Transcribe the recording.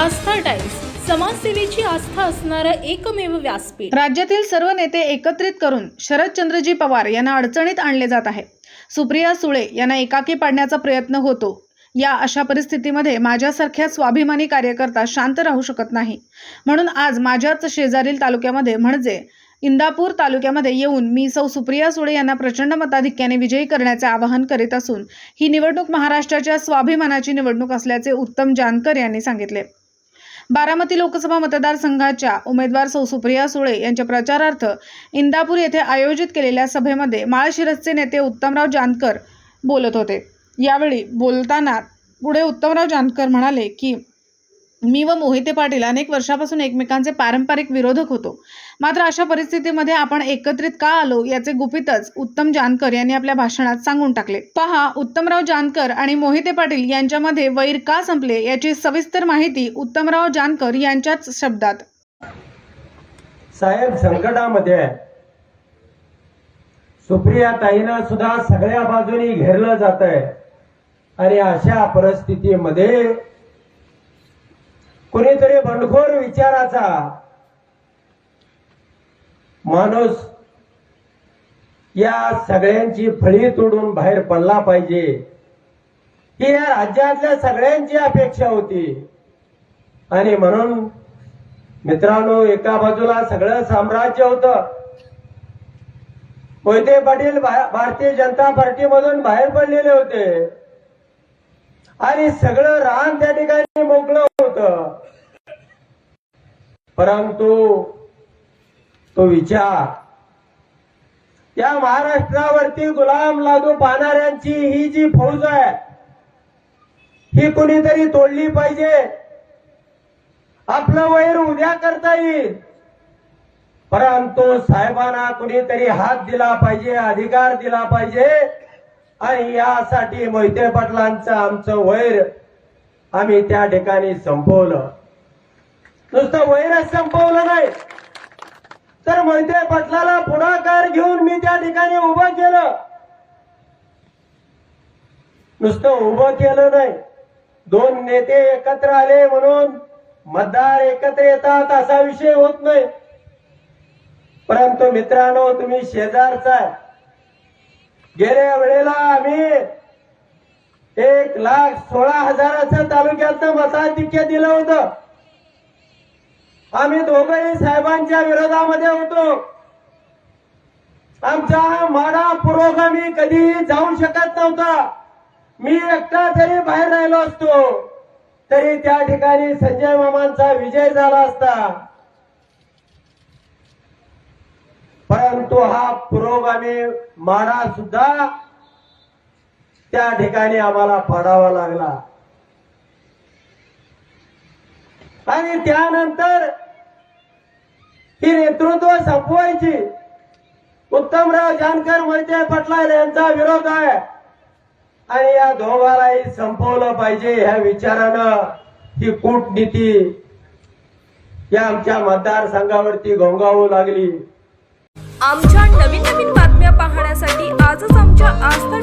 आस्था times समाजसेवेची आस्था असणारं एकमेव व्यासपीठ. राज्यातील सर्व नेते एकत्रित करून शरदचंद्रजी पवार यांना अडचणीत आणले जात आहे. सुप्रिया सुळे यांना एकाकी पाडण्याचा प्रयत्न होतो. या अशा परिस्थितीमध्ये माझ्यासारख्या स्वाभिमानी कार्यकर्ता शांत राहू शकत नाही. म्हणून आज माझ्याच शेजारील तालुक्यामध्ये म्हणजे इंदापूर तालुक्यामध्ये येऊन मी सौ सुप्रिया सुळे यांना प्रचंड मताधिक्याने विजयी करण्याचे आवाहन करीत असून ही निवडणूक महाराष्ट्राच्या स्वाभिमानाची निवडणूक असल्याचे उत्तम जानकर यांनी सांगितले. बारामती लोकसभा मतदारसंघाच्या उमेदवार सौ सुप्रिया सुळे यांच्या प्रचारार्थ इंदापूर येथे आयोजित केलेल्या सभेमध्ये माळशिरसचे नेते उत्तमराव जानकर बोलत होते. यावेळी बोलताना पुढे उत्तमराव जानकर म्हणाले की मी व मोहिते पाटील अनेक वर्षापासून एकमेकांचे पारंपरिक विरोधक होतो. मात्र अशा परिस्थितीमध्ये आपण एकत्रित का आलो याचे गुपितच उत्तम जानकर यांनी आपल्या भाषणात सांगून टाकले. पहा उत्तमराव जानकर आणि मोहिते पाटील यांच्यामध्ये वैर का संपले याची सविस्तर माहिती उत्तमराव जानकर यांच्याच शब्दात. साहेब संकटामध्ये सुप्रिया ताईनं सुद्धा सगळ्या बाजूनी घेरलं जात आहे आणि अशा परिस्थितीमध्ये कुणीतरी बंडखोर विचाराचा. माणूस या सगळ्यांची फळी तोडून बाहेर पडला पाहिजे. ही या राज्यातल्या सगळ्यांची अपेक्षा होती. आणि म्हणून मित्रांनो एका बाजूला सगळं साम्राज्य होतं. मोहिते पाटील भारतीय जनता पार्टीमधून बाहेर पडलेले होते. आणि सगळं रान त्या ठिकाणी मोकळं होत. परंतु तो विचार या महाराष्ट्रावरती गुलाम लादू पाहणाऱ्यांची ही जी फौज आहे ही कुणीतरी तोडली पाहिजे. आपलं वैर उद्या करता येईल. परंतु साहेबांना कुणीतरी हात दिला पाहिजे अधिकार दिला पाहिजे. आणि यासाठी मोहिते पाटलांचं आमचं वैर आम्ही त्या ठिकाणी संपवलं. नुसतं वैरच संपवलं नाही. तर मोहिते पाटलाला पुढाकार घेऊन मी त्या ठिकाणी उभं केलं. नुसतं उभं केलं नाही. दोन नेते एकत्र आले म्हणून मतदार एकत्र येतात असा विषय होत नाही. परंतु मित्रांनो तुम्ही शेजारचा आहे. गेल्या वेळेला आम्ही एक लाख सोळा हजाराचं तालुक्यातनं मताधिक्य दिलं होतं. आम्ही दोघंही साहेबांच्या विरोधामध्ये होतो. आमचा माडा पुरोगामी कधीही जाऊ शकत नव्हता. मी एकटा जरी बाहेर राहिलो असतो तरी त्या ठिकाणी संजय मामांचा विजय झाला असता. परंतु हा पुरोगामी माडा सुद्धा त्या ठिकाणी आम्हाला पाडावा लागला. आणि त्यानंतर ही नेतृत्व संपवायची. उत्तमराव जानकर मोहिते पटलाल यांचा विरोध आहे. आणि या दोघालाही संपवलं पाहिजे ह्या विचारानं ही कूटनीती. या आमच्या मतदारसंघावरती घोंगावू लागली. आमच्या नवीन नवीन बातम्या पाहण्यासाठी आजच आमच्या आस्था